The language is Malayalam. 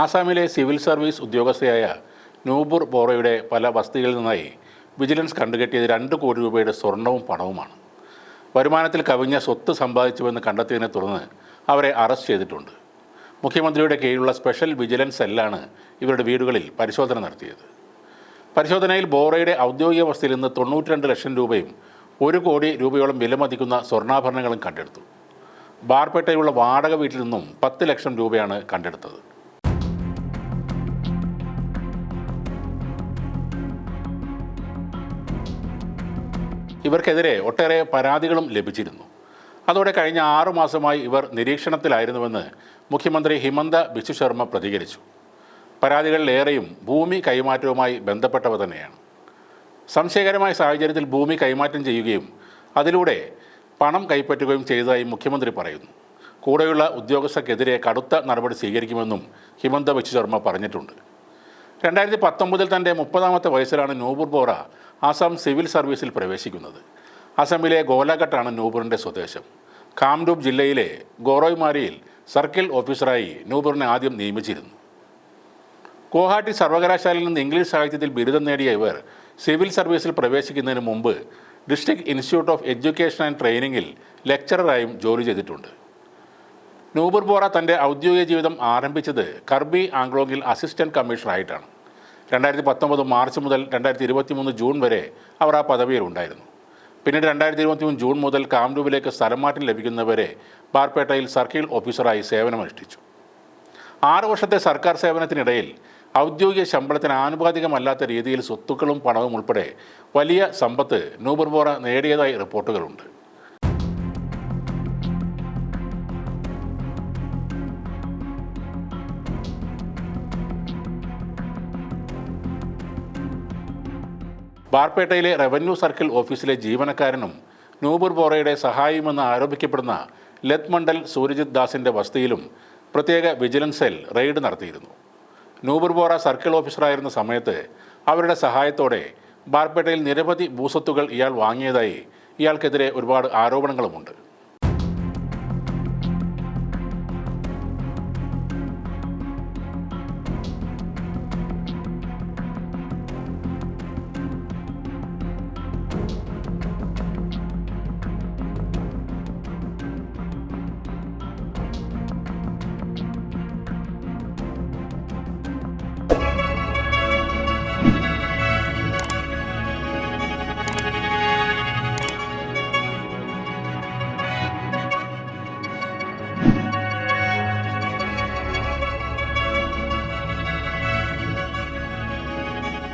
ആസാമിലെ സിവിൽ സർവീസ് ഉദ്യോഗസ്ഥയായ നൂപുർ ബോറയുടെ പല വസ്തികളിൽ നിന്നായി വിജിലൻസ് കണ്ടുകെട്ടിയത് രണ്ട് കോടി രൂപയുടെ സ്വർണവും പണവുമാണ്. വരുമാനത്തിൽ കവിഞ്ഞ സ്വത്ത് സമ്പാദിച്ചുവെന്ന് കണ്ടെത്തിയതിനെ തുടർന്ന് അവരെ അറസ്റ്റ് ചെയ്തിട്ടുണ്ട്. മുഖ്യമന്ത്രിയുടെ കീഴിലുള്ള സ്പെഷ്യൽ വിജിലൻസ് സെല്ലാണ് ഇവരുടെ വീടുകളിൽ പരിശോധന നടത്തിയത്. പരിശോധനയിൽ ബോറയുടെ ഔദ്യോഗിക വസ്തിയിൽ നിന്ന് തൊണ്ണൂറ്റിരണ്ട് ലക്ഷം രൂപയും ഒരു കോടി രൂപയോളം വിലമതിക്കുന്ന സ്വർണാഭരണങ്ങളും കണ്ടെടുത്തു. ബാർപേട്ടയുള്ള വാടക വീട്ടിൽ നിന്നും പത്ത് ലക്ഷം രൂപയാണ് കണ്ടെടുത്തത്. ഇവർക്കെതിരെ ഒട്ടേറെ പരാതികളും ലഭിച്ചിരുന്നു. അതോടെ കഴിഞ്ഞ ആറു മാസമായി ഇവർ നിരീക്ഷണത്തിലായിരുന്നുവെന്ന് മുഖ്യമന്ത്രി ഹിമന്ത ബിശ്വശർമ്മ പ്രതികരിച്ചു. പരാതികളിലേറെയും ഭൂമി കൈമാറ്റവുമായി ബന്ധപ്പെട്ടവ തന്നെയാണ്. സംശയകരമായ സാഹചര്യത്തിൽ ഭൂമി കൈമാറ്റം ചെയ്യുകയും അതിലൂടെ പണം കൈപ്പറ്റുകയും ചെയ്തതായി മുഖ്യമന്ത്രി പറയുന്നു. കൂടെയുള്ള ഉദ്യോഗസ്ഥർക്കെതിരെ കടുത്ത നടപടി സ്വീകരിക്കുമെന്നും ഹിമന്ത ബിശ്വശർമ്മ പറഞ്ഞിട്ടുണ്ട്. രണ്ടായിരത്തി പത്തൊമ്പതിൽ തന്റെ മുപ്പതാമത്തെ വയസ്സിലാണ് നൂപുർ ബോറ ആസാം സിവിൽ സർവീസിൽ പ്രവേശിക്കുന്നത്. അസമിലെ ഗോലാഘട്ടാണ് നൂപുറിന്റെ സ്വദേശം. കാംഡൂബ് ജില്ലയിലെ ഗോറോയ്മാരിയിൽ സർക്കിൾ ഓഫീസറായി നൂപുറിനെ ആദ്യം നിയമിച്ചിരുന്നു. ഗുവാഹാട്ടി സർവകലാശാലയിൽ നിന്ന് ഇംഗ്ലീഷ് സാഹിത്യത്തിൽ ബിരുദം നേടിയ ഇവർ സിവിൽ സർവീസിൽ പ്രവേശിക്കുന്നതിന് മുമ്പ് district institute of education and ട്രെയിനിങ്ങിൽ ലെക്ചററായും ജോലി ചെയ്തിട്ടുണ്ട്. നൂബർ ബോറ തന്റെ ഔദ്യോഗിക ജീവിതം ആരംഭിച്ചത് കർബി ആംഗ്ലോങ്ങിൽ അസിസ്റ്റന്റ് കമ്മീഷണറായിട്ടാണ്. രണ്ടായിരത്തി പത്തൊമ്പത് മാർച്ച് മുതൽ രണ്ടായിരത്തി ഇരുപത്തി മൂന്ന് ജൂൺ വരെ അവർ ആ പദവിയിൽ ഉണ്ടായിരുന്നു പിന്നീട് രണ്ടായിരത്തി ഇരുപത്തി മൂന്ന് ജൂൺ മുതൽ കാംരൂപിലേക്ക് സ്ഥലം മാറ്റം ലഭിക്കുന്നവരെ ബാർപേട്ടയിൽ സർക്കിൾ ഓഫീസറായി സേവനമനുഷ്ഠിച്ചു. ആറു വർഷത്തെ സർക്കാർ സേവനത്തിനിടയിൽ ഔദ്യോഗിക ശമ്പളത്തിന് ആനുപാതികമല്ലാത്ത രീതിയിൽ സ്വത്തുക്കളും പണവും ഉൾപ്പെടെ വലിയ സമ്പത്ത് നൂബർ ബോറ നേടിയതായി റിപ്പോർട്ടുകളുണ്ട്. ബാർപേട്ടയിലെ റവന്യൂ സർക്കിൾ ഓഫീസിലെ ജീവനക്കാരനും നൂബർ ബോറയുടെ സഹായിയുമെന്ന് ആരോപിക്കപ്പെടുന്ന ലത് മണ്ഡൽ സൂരജിത് ദാസിന്റെ വസതിയിലും പ്രത്യേക വിജിലൻസ് സെൽ റെയ്ഡ് നടത്തിയിരുന്നു. നൂബർ ബോറ സർക്കിൾ ഓഫീസറായിരുന്ന സമയത്ത് അവരുടെ സഹായത്തോടെ ബാർപേട്ടയിൽ നിരവധി ഭൂസ്വത്തുകൾ ഇയാൾ വാങ്ങിയതായി ഇയാൾക്കെതിരെ ഒരുപാട് ആരോപണങ്ങളുമുണ്ട്.